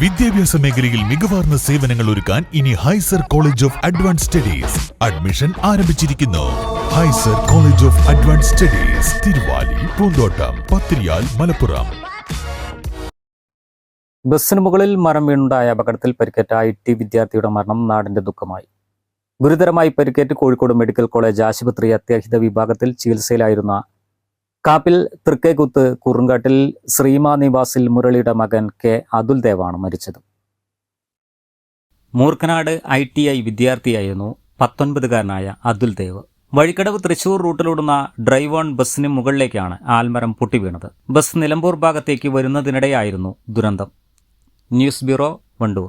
വിദ്യാഭ്യാസ മേഖലയിൽ മികവാർന്ന സേവനങ്ങൾ ഒരുക്കാൻ ഇനി ഹൈസർ college of advance studies admission ആരംഭിച്ചിരിക്കുന്നു. ഹൈസർ college of advance studies Thiruvali Poonthottam Pathiriyal Malappuram. ബസ്സിന് മുകളിൽ മരം വീണുണ്ടായ അപകടത്തിൽ പരിക്കേറ്റ ഐ ടി വിദ്യാർത്ഥിയുടെ മരണം നാടിന്റെ ദുഃഖമായി. ഗുരുതരമായി പരിക്കേറ്റ് കോഴിക്കോട് മെഡിക്കൽ കോളേജ് ആശുപത്രി അത്യാഹിത വിഭാഗത്തിൽ ചികിത്സയിലായിരുന്ന കാപ്പിൽ തൃക്കേക്കുത്ത് കുറുങ്കാട്ടിൽ ശ്രീമാ നിവാസിൽ മുരളിയുടെ മകൻ കെ. അതുൽ ദേവാണ് മരിച്ചത്. മൂർക്കനാട് ഐ ടി ഐ വിദ്യാർത്ഥിയായിരുന്നു പത്തൊൻപതുകാരനായ അതുൽ ദേവ് വഴിക്കടവ് തൃശൂർ റൂട്ടിലോടുന്ന ഡ്രൈവ് ഓൺ ബസ്സിന് മുകളിലേക്കാണ് ആൽമരം പൊട്ടിവീണത്. ബസ് നിലമ്പൂർ ഭാഗത്തേക്ക് വരുന്നതിനിടെയായിരുന്നു ദുരന്തം. News bureau Wandoor.